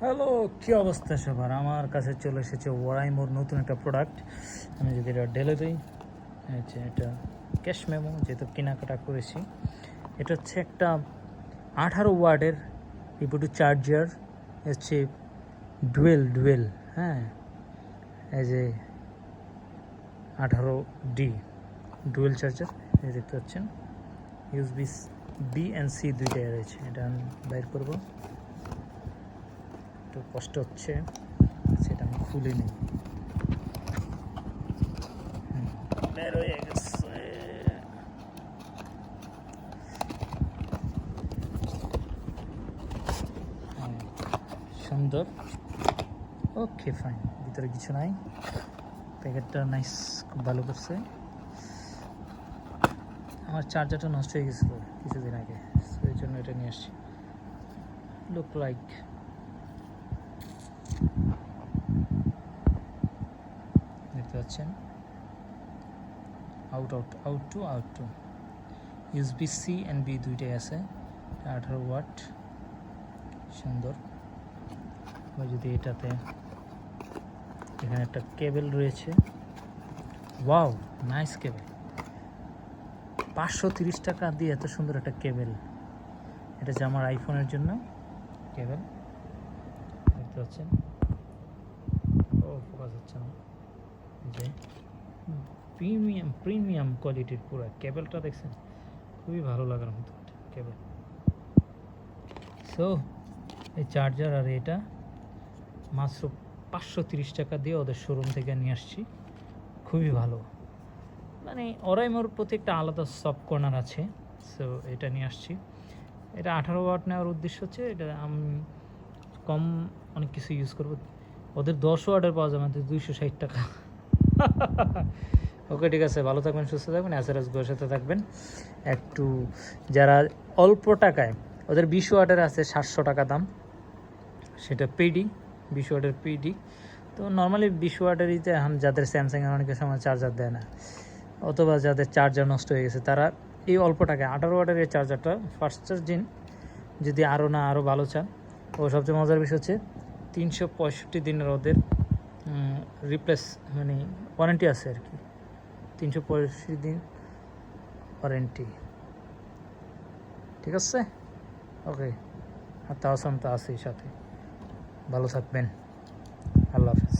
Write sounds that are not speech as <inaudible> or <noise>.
Hello, কি অবস্থা সবার? আমার কাছে চলে এসেছে ওয়ারাইমোর নতুন একটা প্রোডাক্ট আমি যদি এটা ঢেলে দিই হচ্ছে এটা ক্যাশ মেমো যেহেতু কেনাকাটা করেছি। এটা হচ্ছে একটা আঠারো ওয়ার্ডের ইপুটু চার্জার হচ্ছে ডুয়েল ডুয়েল হ্যাঁ? এই যে আঠারো ডি ডুয়েল চার্জার এই দেখতে পাচ্ছেন। ইউএসবি বি অ্যান্ড সি দুইটাই রয়েছে। এটা আমি বাইর করব। একটু কষ্ট হচ্ছে সেটা আমি খুলে নিই। হয়ে গেছে সুন্দর। ওকে ফাইন ভিতরে কিছু নাই। প্যাকেটটা নাইস খুব ভালো করছে। আমার চার্জারটা নষ্ট হয়ে গেছিল কিছুদিন আগে এই জন্য এটা নিয়ে আসছি। লুক লাইক দেখতে পাচ্ছেন? Out out out to out to U S B C and B দুইটাই আছে। আঠারো ওয়াট সুন্দর। যদি এটাতে এখানে একটা কেবল রয়েছে। Wow nice cable. পাঁচশো তিরিশ টাকা দিয়ে এত সুন্দর একটা কেবল। এটা যে আমার আইফোনের জন্য। কেবল। দেখতে পাচ্ছেন। ও, ফোকাস হচ্ছে না যে প্রিমিয়াম প্রিমিয়াম কোয়ালিটির পুরো কেবলটা দেখছেন? খুবই ভালো লাগার মতো কেবল। সো এই চার্জার আর এটা মাত্র পাঁচশো তিরিশ টাকা দিয়ে ওদের শোরুম থেকে নিয়ে আসছি। খুবই ভালো। মানে ওরাই মোর প্রতি একটা আলাদা সফট কর্নার আছে। সো এটা নিয়ে আসছি। এটা আঠারো ওয়াট নেওয়ার উদ্দেশ্য হচ্ছে, এটা আমি কম অনেক কিছু ইউজ করব। ওদের দশও ওয়াটের পাওয়া যাবে আমাদের দুইশো ষাট টাকা। <laughs> ওকে, ঠিক আছে, ভালো থাকবেন, সুস্থ থাকবেন এসআরএস গোর সাথে থাকবেন। একটু যারা অল্প টাকায়, ওদের বিশ ওয়াটের আছে সাতশো টাকা দাম। সেটা পিডি বিশ ওয়াটের পিডি তো নর্মালি বিশ ওয়াটেরইতে এখন যাদের স্যামসাংয়ের অনেকে সময় চার্জার দেয় না, অথবা যাদের চার্জার নষ্ট হয়ে গেছে, তারা এই অল্প টাকায়, আঠারো ওয়াটের এই চার্জারটা ফার্স্ট চার্জিং যদি আরও না আরও ভালো চান। ও সবচেয়ে মজার বিষয় হচ্ছে তিনশো পঁয়ষট্টি দিনের ওদের রিপ্লেস মানে ওয়ারেন্টি আছে আর কি। তিনশো পঁয়ষট্টি দিন ওয়ারেন্টি ঠিক আছে? ওকে আর তাওসাম তো আছেই সাথে। ভালো থাকবেন। আল্লাহ হাফিজ।